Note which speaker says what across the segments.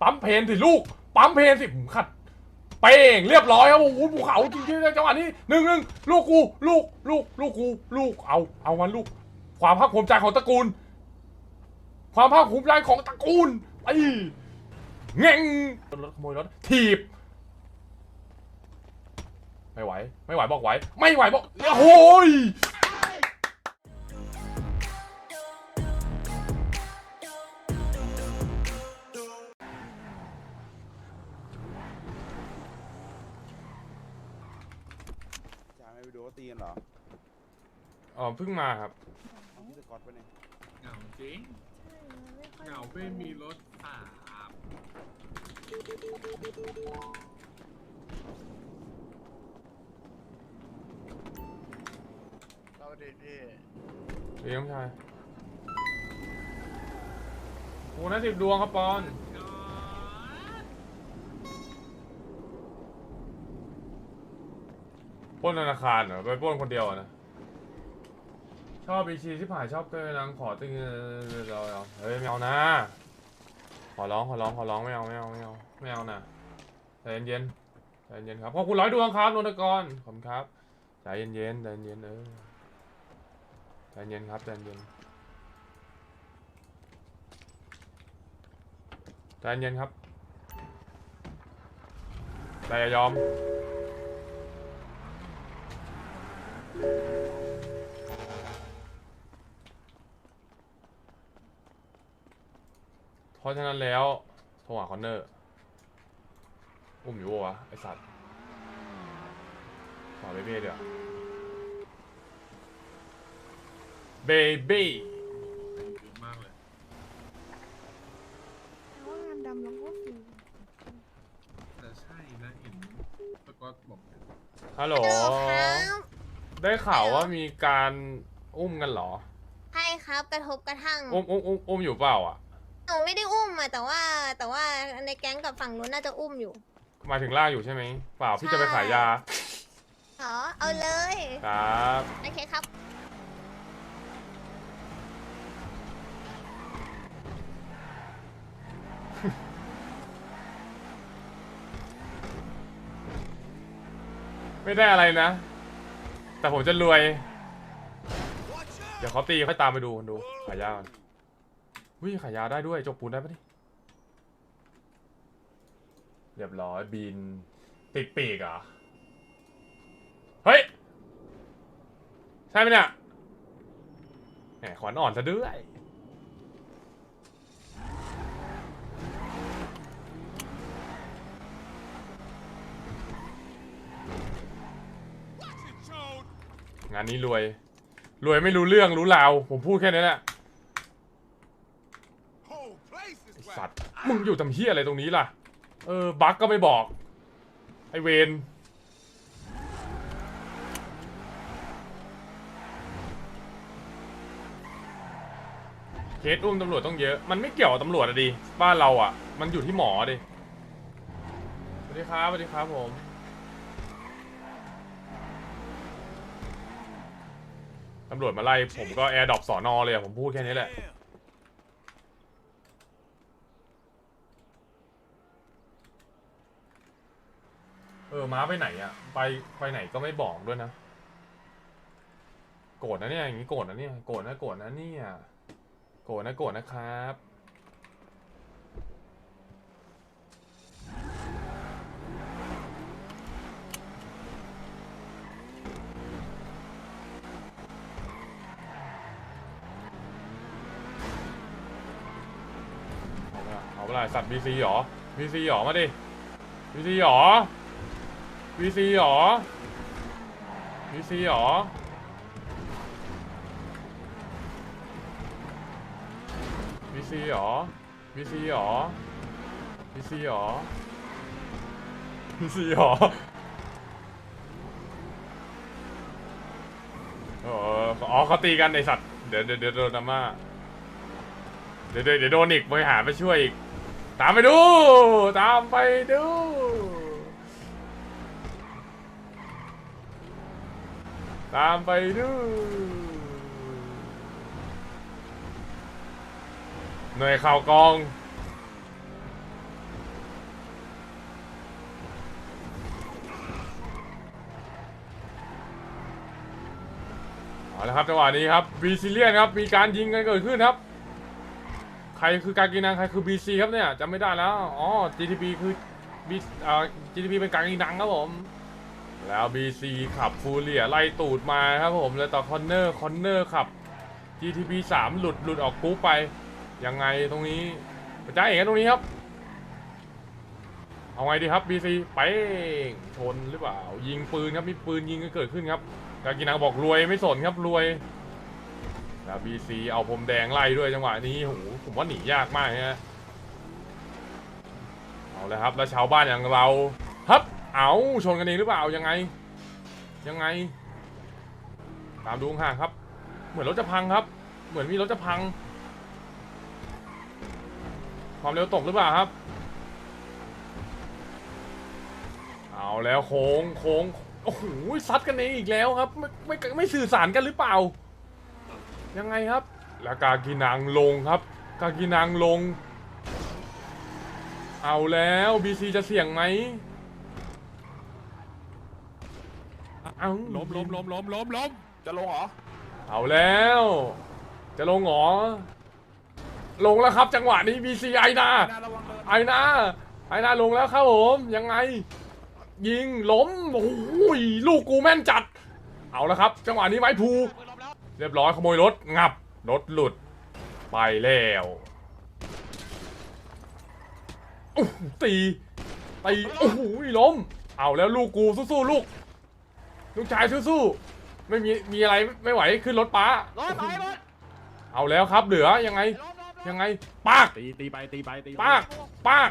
Speaker 1: ปั๊มเพนสิลูก ปั๊มเพนสิผมขัด เป้งเรียบร้อยครับโอ้โหภูเขาจริงๆจังหวะนี้หนึ่งหนึ่งลูกกูลูกลูกลูกกูลูกเอาเอามันลูก ความภาคภูมิใจของตระกูล ความภาคภูมิใจของตระกูลไอ้เง่งรถขโมยรถถีบ ไม่ไหว ไม่ไหวบอกไหว ไม่ไหวบอกโอ้โหย
Speaker 2: อ๋
Speaker 1: อเพิ่งมาครับ
Speaker 2: เอาพี่สกอตไปเนี่ย
Speaker 3: เหงาจริงเหงาไม่มีรถขับ
Speaker 4: สวัสดีพี่
Speaker 1: เลี้ยงชายโอ้นะสิบดวงครับปอนปล้นธนาคารเหรอไปปล้นคนเดียวอะนะ ชอบบีชีที่ผ่านชอบเกินนังขอตึงเราเราเฮ้ยไม่เอานะ ขอร้องขอร้องขอร้องไม่เอาไม่เอาไม่เอาไม่เอานะใจเย็นใจเย็นครับขอบคุณร้อยดวงครับนนทกรขอบคุณครับใจเย็นๆใจเย็นเออใจเย็นครับใจเย็นใจเย็นครับใจอย่ายอม เพราะฉะนั้นแล้วโทรหาคอนเนอร์ อุ้มอยู่ปะวะไอสัตว์ขอเบเบ้เดี๋ยวเบเบ้
Speaker 3: เยอะมากเลย
Speaker 5: แต่ว่างานดำเราก็ฟรี
Speaker 3: แต่ใช่นะเห็นสกอตบอก
Speaker 1: ฮัลโหล
Speaker 6: ครับ
Speaker 1: ได้ข่าวว่ามีการอุ้มกันเหรอ
Speaker 6: ใช่ครับกระทบกระทั่ง
Speaker 1: อุ้มอุ้มอุ้มอุ้มอยู่เปล่าอะ
Speaker 6: หนูไม่ได้อุ้มอะแต่ว่าแต่ว่าในแก๊งกับฝั่งนู้นน่าจะอุ้มอยู่
Speaker 1: หมายถึงล่ากอยู่ใช่ไหมเปล่าพี่จะไปขายยา
Speaker 6: เหรอเอาเลย
Speaker 1: ครับ
Speaker 6: โอเคครับ
Speaker 1: ไม่ได้อะไรนะ แต่ผมจะรวย เดี๋ยวเขาตีค่อยตามไปดูดูขายยาก่อน วิ่งขายยาได้ด้วยจกปูนได้ปะนี่เรียบร้อยบิน ติดปีกอะเฮ้ย ใช่ไหมเนี่ยแหมขวัญอ่อนซะด้วยงานนี้รวย รวยไม่รู้เรื่องรู้ราว ผมพูดแค่นี้แหละไอ้สัตว์ มึงอยู่ทำเฮียอะไรตรงนี้ล่ะ เออ บั๊กก็ไม่บอก ไอเวนเคสอุ้มตำรวจต้องเยอะ มันไม่เกี่ยวกับตำรวจอะดิ บ้านเราอะมันอยู่ที่หมอดิ สวัสดีครับ สวัสดีครับผม ตำรวจมาไล่ผมก็แอร์ดรอปสอนอเลยอะผมพูดแค่นี้แหละ ออม้าไปไหนอะไปไปไหนก็ไม่บอกด้วยนะ โกรธนะเนี่ยอย่างนี้โกรธนะเนี่ยโกรธนะโกรธนะเนี่ยโกรธนะโกรธนะครับเอาเวลาเอาเวลาสัตว์บีซีหรอบีซีหรอมาดิบีซีหรอ บีซีหรอบีซีหรอบีซีหรอบีซีหรอบีซีหรอบีซีหรอเอออ๋อเขาตีกันไอสัตว์เดี๋ยวเดี๋ยวเดี๋ยวโดนดราม่าเดี๋ยวเดี๋ยวเดี๋ยวโดนอีกไปหาไปช่วยอีก ตามไปดู ตามไปดู ตามไปดูหน่วยข่าวกองเอาละครับจังหวะนี้ครับบีซิเลียนครับมีการยิงกันเกิดขึ้นครับ ใครคือการกินังใครคือบีซีครับเนี่ยจำไม่ได้แล้วอ๋อ GTP คือบีอ่า GTP เป็นการกินังครับผม แล้ว BC ขับฟูเรียไล่ตูดมาครับผมแล้วต่อคอนเนอร์คอนเนอร์ขับ GTB 3หลุดหลุดออกกรุ๊ไปยังไงตรงนี้ประจ้าเอกตรงนี้ครับ เอาไงดีครับ BC ไปชนหรือเปล่า ยิงปืนครับมีปืนยิงกันเกิดขึ้นครับกากินังบอกรวยไม่สนครับรวยแล้วบีซีเอาพรมแดงไล่ด้วยจังหวะนี้โหผมว่าหนียากมากฮะเอาเลยครับแล้วชาวบ้านอย่างเราฮับ เอาชนกันเองหรือเปล่ายังไง ยังไง ตามดูห่างครับ เหมือนรถจะพังครับ เหมือนมีรถจะพัง ความเร็วตกหรือเปล่าครับ เอาแล้วโค้งโค้งโอ้โหซัดกันเองอีกแล้วครับ ไม่ไม่ไม่สื่อสารกันหรือเปล่า ยังไงครับแล้วกากีนังลงครับ กากีนังลง เอาแล้วบีซีจะเสี่ยงไหม เอา
Speaker 4: ล้มล้มล้มล้มล้มล้ม
Speaker 2: จะลงเหรอ
Speaker 1: เอาแล้ว จะลงเหรอ ลงแล้วครับจังหวะนี้บีซีไอนา
Speaker 2: ระวังเดิน
Speaker 1: ไอนาไอนาลงแล้วครับผมยังไง ยิงล้มโอ้โหลูกกูแม่นจัด เอาแล้วครับ จังหวะนี้ไม้ภูเรียบร้อยขโมยรถงับรถหลุด ไปแล้วโอ้โหตีตีโอ้โหล้ม เอาแล้วลูกกูสู้ๆลูก ลูกชายสู้ๆไม่มีมีอะไรไม่ไหวขึ้นรถป้า
Speaker 4: ล้มไปหมด
Speaker 1: เอาแล้วครับเหลือยังไง
Speaker 4: ล้มล้ม
Speaker 1: ยังไงปาก
Speaker 4: ตีตีไปตีไปตี
Speaker 1: ปาก ปาก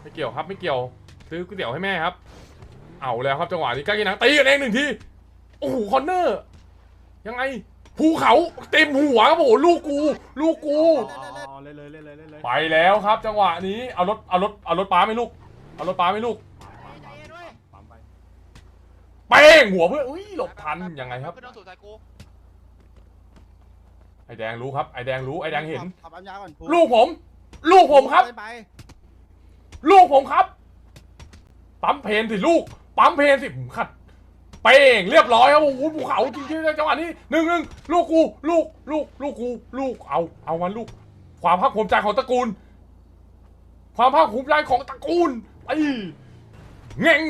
Speaker 1: ไม่เกี่ยวครับไม่เกี่ยว ซื้อก๋วยเตี๋ยวให้แม่ครับ เอาแล้วครับจังหวะนี้ก้ากินังตีกันเองหนึ่งทีโอ้โหคอนเนอร์ ยังไงภูเขาเต็มหัวครับโอ้โหลูกกู ลูกกู
Speaker 4: อ๋อเล่นเลยเล่นเลยเล่นเลย
Speaker 1: ไปแล้วครับ จังหวะนี้เอารถเอารถเอารถป้าไหมลูกเอารถป้าไหมลูก
Speaker 4: ปั๊มไป
Speaker 1: เป้งหัวเพื่อนอุ้ยหลบทันยังไงครับ
Speaker 7: ขึ้นต้องสู่ใจกู
Speaker 1: ไอแดงรู้ครับ ไอแดงรู้ ไอแดงเห็น
Speaker 2: ขับอัญญาก่อน
Speaker 1: ลูกผม ลูกผมครับ
Speaker 2: ไปไป
Speaker 1: ลูกผมครับ ปั๊มเพนสิลูก ปั๊มเพนสิผมขัด เป้งเรียบร้อยครับโอ้โหภูเขาจริงๆจังหวะนี้หนึ่งหนึ่งลูกกู ลูก ลูก ลูกกู ลูก เอา เอามันลูก ความภาคภูมิใจของตระกูล ความภาคภูมิใจของตระกูลไอ้เง่ง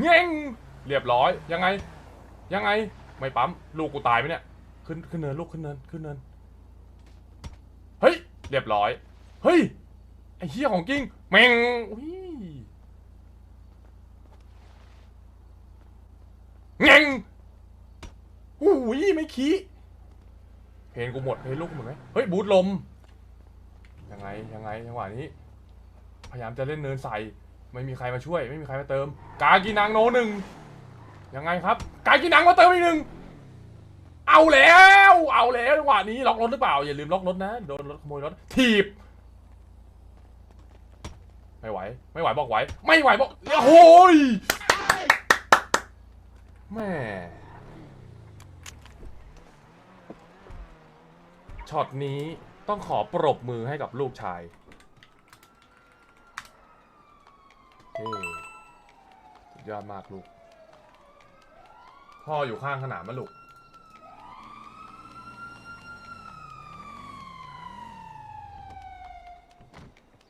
Speaker 1: เง่งเรียบร้อย ยังไง ยังไง ไม่ปั๊ม ลูกกูตายไหมเนี่ย ขึ้นขึ้นเนินลูกขึ้นเนินขึ้นเนิน เฮ้ย เรียบร้อย เฮ้ย ไอ้เหี้ยของจริง แม่งอุ้ยเง่งอุ้ยไม่ขี้เพลงกูหมดเพลงลูกหมดไหมเฮ้ยบูทลม ยังไงยังไงจังหวะนี้ พยายามจะเล่นเนินใส่ ไม่มีใครมาช่วย ไม่มีใครมาเติม กากีนังโนหนึ่งยังไงครับ กากีนังมาเติมอีกหนึ่งเอาแล้ว เอาแล้วจังหวะนี้ล็อกรถหรือเปล่าอย่าลืมล็อกรถนะโดนรถขโมยรถถีบไม่ไหว ไม่ไหวบอกไหว ไม่ไหวบอกโอ้โหยแม่ช็อตนี้ต้องขอปรบมือให้กับลูกชาย ยอดมากลูก พ่ออยู่ข้างขนาดมะลูก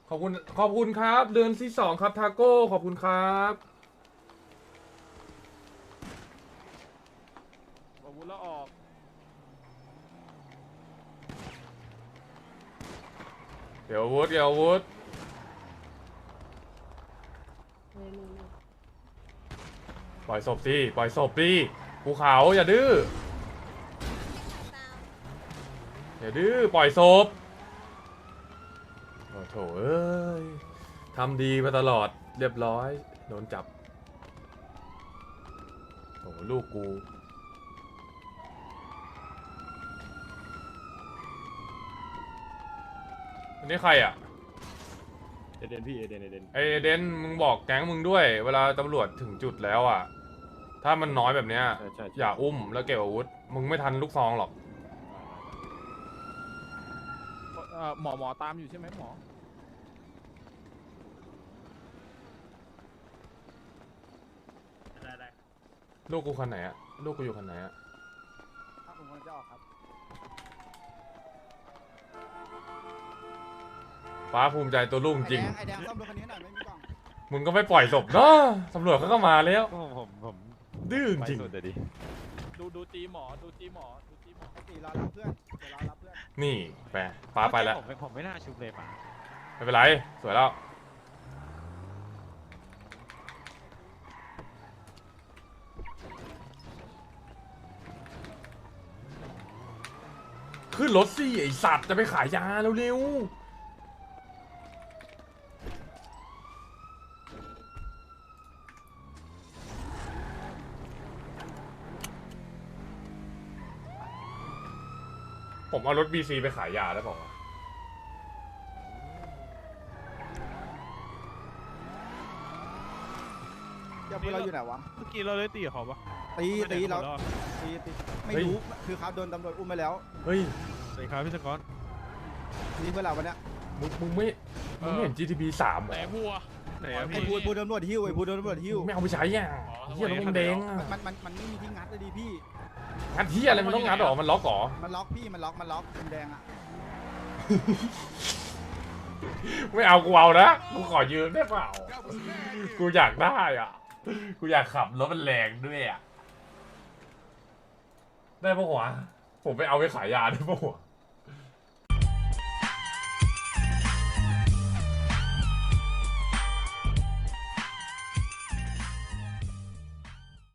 Speaker 1: ขอบคุณ ขอบคุณครับ เดือนที่สองครับ ทาโก้ ขอบคุณครับ
Speaker 2: อาวุธแล้วออก
Speaker 1: เดี๋ยวอาวุธเดี๋ยวอาวุธ ปล่อยศพสิปล่อยศพดิภูเขาอย่าดื้ออย่าดื้อปล่อยศพโอ้โถเอ้ยทำดีมาตลอดเรียบร้อยโดนจับโถลูกกูอันนี้ใครอะ
Speaker 4: เอเดนพี่เอเดนเอเดน
Speaker 1: ไอเดนมึงบอกแก๊งมึงด้วย เวลาตำรวจถึงจุดแล้วอะ ถ้ามันน้อยแบบเนี้ย
Speaker 4: ใช่ใช่
Speaker 1: อย่าอุ้มแล้วเก็บอาวุธ มึงไม่ทันลูกซองหรอก
Speaker 8: เอ่อหมอหมอตามอยู่ใช่ไหมหมอ
Speaker 1: ลูกกูคันไหนอะลูกกูอยู่คันไหนอะ
Speaker 2: ผมกำลังจะออกครับ
Speaker 1: ป้าภูมิใจตัวลูกจริง
Speaker 2: ไอแดงซ่อมรถคันนี้หน่อยไม่มีกล่อง
Speaker 1: มึงก็ไม่ปล่อยศพเนาะตำรวจเขาก็มาแล้ว
Speaker 7: ก็ผมผมผม
Speaker 1: ดื้อ
Speaker 7: ไป
Speaker 1: จริง
Speaker 7: สุดเลยดิ
Speaker 8: ดูดูจีหมอดูจีหมอดูจีหมอ
Speaker 2: ไอตีรอรับเพื่อนเดี๋ยวรอรับเพื่อน
Speaker 1: นี่ไปป้าไปแล้ว
Speaker 7: ผมผมไม่น่าชุบเลยป่ะ
Speaker 1: ไม่เป็นไร สวยแล้ว ขึ้นรถสิไอสัตว์จะไปขายยาเร็วๆ ผมเอารถ BC ไปขายยาได้เปล่าวะ
Speaker 2: เดี๋ยวพวกเราอยู่ไหนวะ
Speaker 7: เมื่อกี้เราเลยตีเขาปะ
Speaker 2: ตีตีเราตีตีไม่
Speaker 1: เฮ้ย
Speaker 2: รู้ คือเขาโดนตำรวจอุ้มไปแล้ว
Speaker 1: เฮ้ย
Speaker 7: สวัสดีครับพี่สกอต
Speaker 2: นี่เพื่อนเราวันเนี้ย
Speaker 1: มึงมึงไม่มึงไม่เห็น GTP สามเหร
Speaker 8: แต่
Speaker 1: อ
Speaker 8: บัว
Speaker 7: ไหน
Speaker 2: ไอ้
Speaker 7: อะพี่
Speaker 2: พูดพูดตำรวจหิ้วไอ้พูดตำรวจหิ้ว
Speaker 1: ไม่เอาไปใช้อะ
Speaker 8: อ๋อ
Speaker 1: เฮียรถมึงแดงอะ
Speaker 2: มันมันมันไม่มีที่งัดเลยดิพี่
Speaker 1: งัดเฮียอะไรมันต้องงัดหรอมันล็อกหรอ
Speaker 2: มันล็อกพี่มันล็อกมันล็อกมันแดงอะ
Speaker 1: ไม่เอากูเอานะกูขอยืมได้เปล่ากูอยากได้อะกูอยากขับรถมันแรงด้วยอะได้ปะหัวะผมไปเอาไปขายยาได้ปะหัวะ